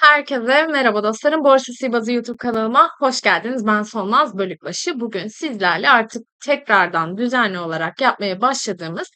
Herkese merhaba dostlarım. Borsa Sihirbazı YouTube kanalıma hoş geldiniz. Ben Solmaz Bölükbaşı. Bugün sizlerle artık tekrardan düzenli olarak yapmaya başladığımız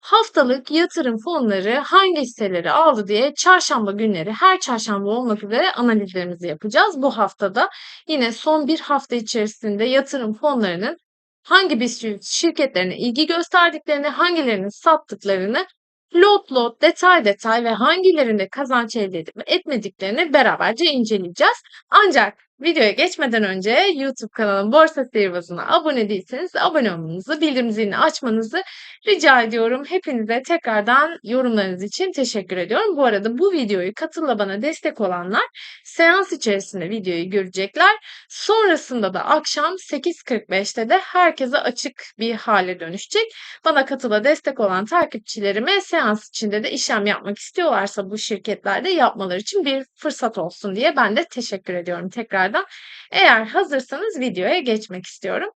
haftalık yatırım fonları hangi hisseleri aldı diye çarşamba günleri her çarşamba olmak üzere analizlerimizi yapacağız. Bu haftada yine son bir hafta içerisinde yatırım fonlarının hangi BIST şirketlerine ilgi gösterdiklerini, hangilerini sattıklarını lot lot, detay detay ve hangilerinde kazanç elde edip etmediklerini beraberce inceleyeceğiz. Ancak videoya geçmeden önce YouTube kanalım Borsa Sihirbazı'na abone değilseniz abone olmanızı, bildirim zilini açmanızı rica ediyorum. Hepinize tekrardan yorumlarınız için teşekkür ediyorum. Bu arada bu videoyu katılla bana destek olanlar seans içerisinde videoyu görecekler. Sonrasında da akşam 8.45'te de herkese açık bir hale dönüşecek. Bana katıla destek olan takipçilerime seans içinde de işlem yapmak istiyorlarsa bu şirketlerde yapmaları için bir fırsat olsun diye ben de teşekkür ediyorum tekrardan. Eğer hazırsanız videoya geçmek istiyorum.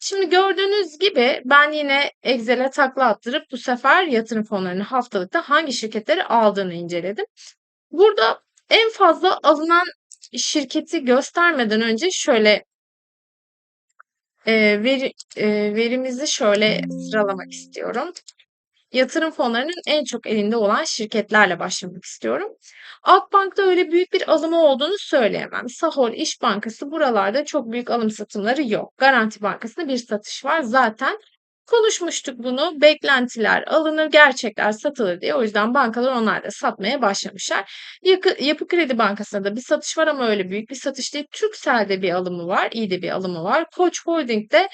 Şimdi gördüğünüz gibi ben yine Excel'e takla attırıp bu sefer yatırım fonlarını haftalıkta hangi şirketleri aldığını inceledim. Burada en fazla alınan şirketi göstermeden önce şöyle e, veri, e, verimizi şöyle sıralamak istiyorum. Yatırım fonlarının en çok elinde olan şirketlerle başlamak istiyorum. Akbank'ta öyle büyük bir alımı olduğunu söyleyemem. Sahol, İş Bankası buralarda çok büyük alım satımları yok. Garanti Bankası'nda bir satış var. Zaten konuşmuştuk bunu. Beklentiler alınır, gerçekler satılır diye. O yüzden bankalar onlar da satmaya başlamışlar. Yapı, Yapı Kredi Bankası'nda da bir satış var ama öyle büyük bir satış değil. Turkcell'de bir alımı var, iyi de bir alımı var. Koç Holding'de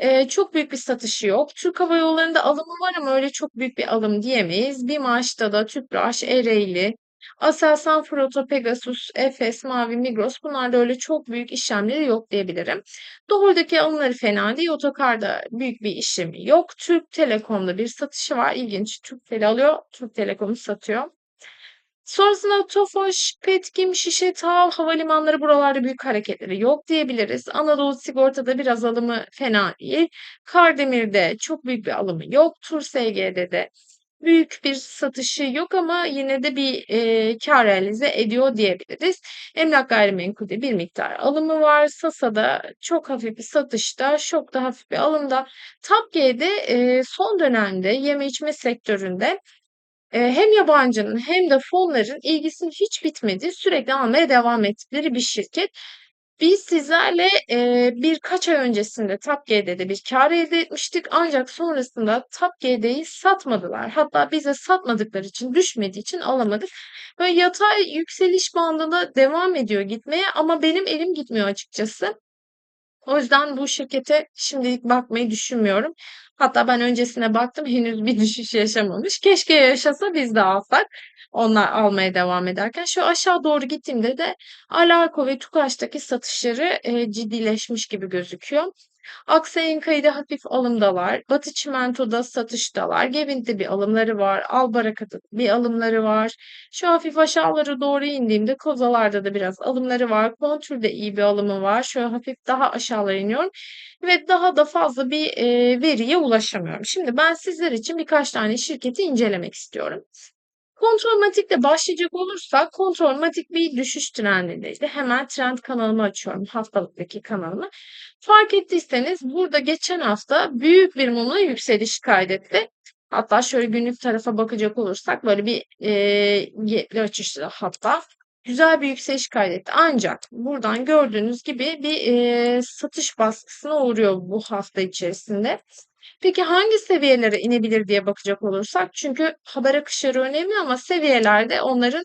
Eee, çok büyük bir satışı yok. Türk Hava Yolları'nda alımı var ama öyle çok büyük bir alım diyemeyiz. BİMAŞ'ta da Tüpraş, Ereğli, Aselsan, Froto, Pegasus, Efes, Mavi, Migros bunlarda öyle çok büyük işlemleri yok diyebilirim. Doğru'daki alımları fena değil. Otokar'da büyük bir işlemi yok. Türk Telekom'da bir satışı var. İlginç. Türk Tele alıyor, Türk Telekom'u satıyor. Sonrasında Tofaş, Petkim, Şişe, TAV havalimanları buralarda büyük hareketleri yok diyebiliriz. Anadolu Sigorta'da biraz alımı fena değil. Kardemir'de çok büyük bir alımı yok. Tur SG'de de büyük bir satışı yok ama yine de bir e, kar realize ediyor diyebiliriz. Emlak gayrimenkulde bir miktar alımı var. Sasa'da çok hafif bir satışta, çok da hafif bir alımda. Tapge'de e, son dönemde yeme içme sektöründe hem yabancının hem de fonların ilgisinin hiç bitmediği, sürekli almaya devam ettikleri bir şirket. Biz sizlerle, eee, birkaç ay öncesinde TAPG'de de bir kâr elde etmiştik ancak sonrasında TAPG'deyi satmadılar. Hatta bize satmadıkları için, düşmediği için alamadık. Böyle yatay yükseliş bandında devam ediyor gitmeye ama benim elim gitmiyor açıkçası. O yüzden bu şirkete şimdilik bakmayı düşünmüyorum. Hatta ben öncesine baktım henüz bir düşüş yaşamamış. Keşke yaşasa biz de alsak. Onlar almaya devam ederken. Şu aşağı doğru gittiğimde de Alarko ve Tukaş'taki satışları e, ciddileşmiş gibi gözüküyor. Aksayin Kayı'da hafif alımdalar. Batı Çimento'da satıştalar. Gebin'de bir alımları var. Albaraka'da bir alımları var. Şu hafif aşağılara doğru indiğimde Kozalar'da da biraz alımları var. Kontür'de iyi bir alımı var. Şöyle hafif daha aşağılara iniyorum. Ve daha da fazla bir e, veriye ulaşamıyorum. Şimdi ben sizler için birkaç tane şirketi incelemek istiyorum. Kontrolmatikle başlayacak olursak kontrolmatik bir düşüş trendindeydi. Hemen trend kanalımı açıyorum. Haftalıktaki kanalımı. Fark ettiyseniz burada geçen hafta büyük bir mumla yükseliş kaydetti. Hatta şöyle günlük tarafa bakacak olursak böyle bir e, yetli açışlı hatta güzel bir yükseliş kaydetti. Ancak buradan gördüğünüz gibi bir e, satış baskısına uğruyor bu hafta içerisinde. Peki hangi seviyelere inebilir diye bakacak olursak çünkü haber akışları önemli ama seviyelerde onların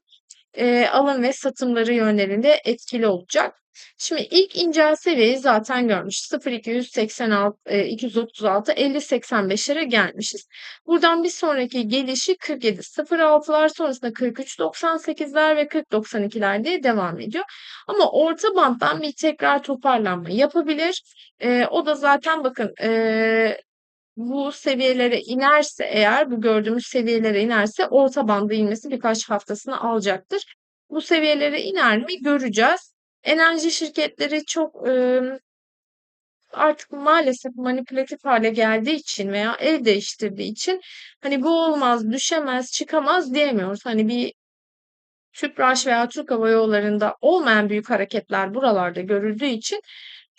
e, alım ve satımları yönlerinde etkili olacak. Şimdi ilk incel seviyeyi zaten görmüş. 0,286, e, 236, 50,85'lere gelmişiz. Buradan bir sonraki gelişi 47,06'lar sonrasında 43,98'ler ve 40,92'ler diye devam ediyor. Ama orta banttan bir tekrar toparlanma yapabilir. E, o da zaten bakın e, bu seviyelere inerse eğer, bu gördüğümüz seviyelere inerse orta bandı inmesi birkaç haftasını alacaktır. Bu seviyelere iner mi göreceğiz. Enerji şirketleri çok e, artık maalesef manipülatif hale geldiği için veya el değiştirdiği için hani bu olmaz, düşemez, çıkamaz diyemiyoruz. Hani bir Tüpraş veya Türk Hava Yolları'nda olmayan büyük hareketler buralarda görüldüğü için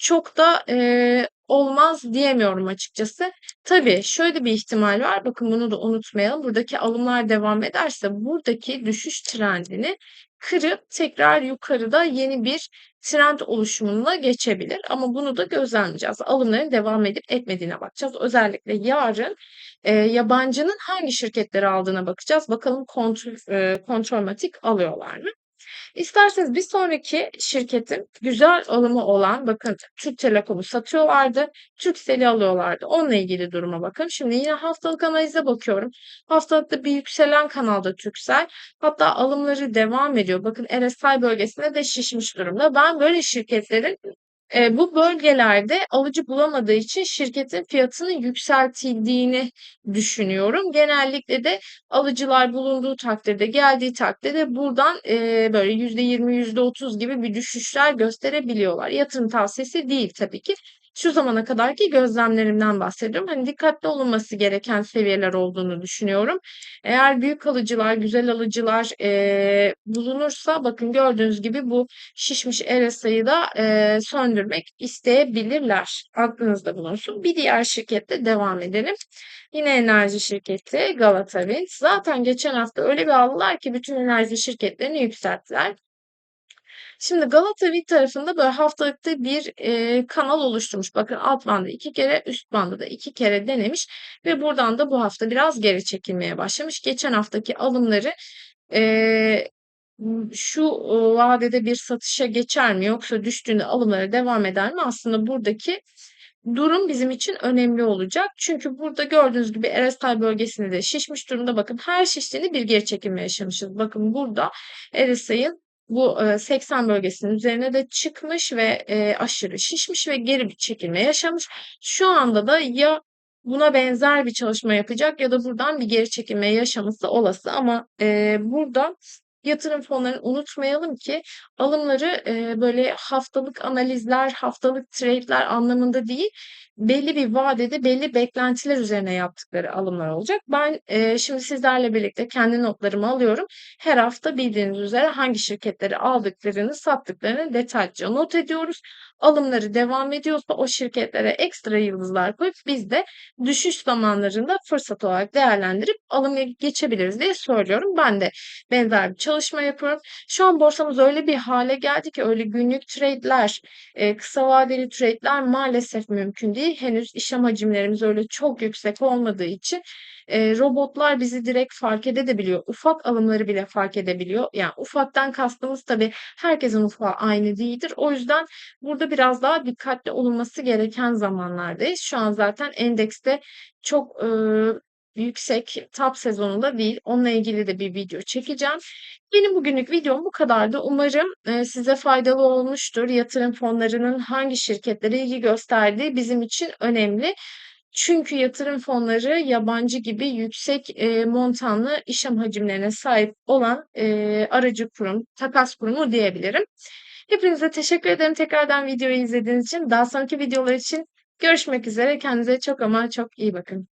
çok da, eee, olmaz diyemiyorum açıkçası. Tabii şöyle bir ihtimal var, bakın bunu da unutmayalım. Buradaki alımlar devam ederse buradaki düşüş trendini kırıp tekrar yukarıda yeni bir trend oluşumuna geçebilir ama bunu da gözlemleyeceğiz. Alımların devam edip etmediğine bakacağız. Özellikle yarın, eee, yabancının hangi şirketleri aldığına bakacağız. Bakalım kontrol eee, Kontrolmatik alıyorlar mı? İsterseniz bir sonraki şirketin güzel alımı olan bakın Türk Telekom'u satıyorlardı. Turkcell'i alıyorlardı. Onunla ilgili duruma bakın. Şimdi yine haftalık analize bakıyorum. Haftalıkta bir yükselen kanalda Turkcell. Hatta alımları devam ediyor. Bakın RSI bölgesinde de şişmiş durumda. Ben böyle şirketlerin Eee, bu bölgelerde alıcı bulamadığı için şirketin fiyatının yükseltildiğini düşünüyorum. Genellikle de alıcılar bulunduğu takdirde, geldiği takdirde buradan, eee, böyle %20, %30 gibi bir düşüşler gösterebiliyorlar. Yatırım tavsiyesi değil tabii ki. Şu zamana kadarki gözlemlerimden bahsediyorum. Hani dikkatli olunması gereken seviyeler olduğunu düşünüyorum. Eğer büyük alıcılar, güzel alıcılar, eee, bulunursa bakın gördüğünüz gibi bu şişmiş RSI'yi da, eee, söndürmek isteyebilirler. Aklınızda bulunsun. Bir diğer şirketle devam edelim. Yine enerji şirketi Galata Wind. Zaten geçen hafta öyle bir aldılar ki bütün enerji şirketlerini yükselttiler. Şimdi Galata Wind tarafında böyle haftalıkta bir, eee, kanal oluşturmuş. Bakın alt bandı 2 kere, üst bandı da 2 kere denemiş ve buradan da bu hafta biraz geri çekilmeye başlamış. Geçen haftaki alımları, ımm, şu, vadede bir satışa geçer mi yoksa düştüğünde alımlara devam eder mi? Aslında buradaki durum bizim için önemli olacak. Çünkü burada gördüğünüz gibi RSI bölgesinde de şişmiş durumda. Bakın her şiştiğinde bir geri çekilme yaşamışız. Bakın burada RSI'ın bu, eee, 80 bölgesinin üzerine de çıkmış ve, eee, aşırı şişmiş ve geri bir çekilme yaşamış. Şu anda da ya buna benzer bir çalışma yapacak ya da buradan bir geri çekilme yaşaması olası ama, eee, burada yatırım fonlarını unutmayalım ki alımları, eee, böyle haftalık analizler, haftalık trade'ler anlamında değil, belli bir vadede belli beklentiler üzerine yaptıkları alımlar olacak. Ben, eee, şimdi sizlerle birlikte kendi notlarımı alıyorum. Her hafta bildiğiniz üzere hangi şirketleri aldıklarını, sattıklarını detaylıca not ediyoruz. Alımları devam ediyorsa o şirketlere ekstra yıldızlar koyup biz de düşüş zamanlarında fırsat olarak değerlendirip alım geçebiliriz diye söylüyorum. Ben de benzer bir çalışma yapıyorum. Şu an borsamız öyle bir hale geldi ki öyle günlük trade'ler, eee, kısa vadeli trade'ler maalesef mümkün değil. Henüz işlem hacimlerimiz öyle çok yüksek olmadığı için, eee, robotlar bizi direkt fark edebiliyor. Ufak alımları bile fark edebiliyor. Yani ufaktan kastımız tabii herkesin ufağı aynı değildir. O yüzden burada biraz daha dikkatli olunması gereken zamanlardayız. Şu an zaten endekste çok, ııı, yüksek top sezonunda değil. Onunla ilgili de bir video çekeceğim. Benim bugünlük videom bu kadardı. Umarım, eee, size faydalı olmuştur. Yatırım fonlarının hangi şirketlere ilgi gösterdiği bizim için önemli. Çünkü yatırım fonları yabancı gibi yüksek, eee, montanlı işlem hacimlerine sahip olan, eee, aracı kurum, takas kurumu diyebilirim. Hepinize teşekkür ederim tekrardan videoyu izlediğiniz için. Daha sonraki videolar için görüşmek üzere. Kendinize çok ama çok iyi bakın.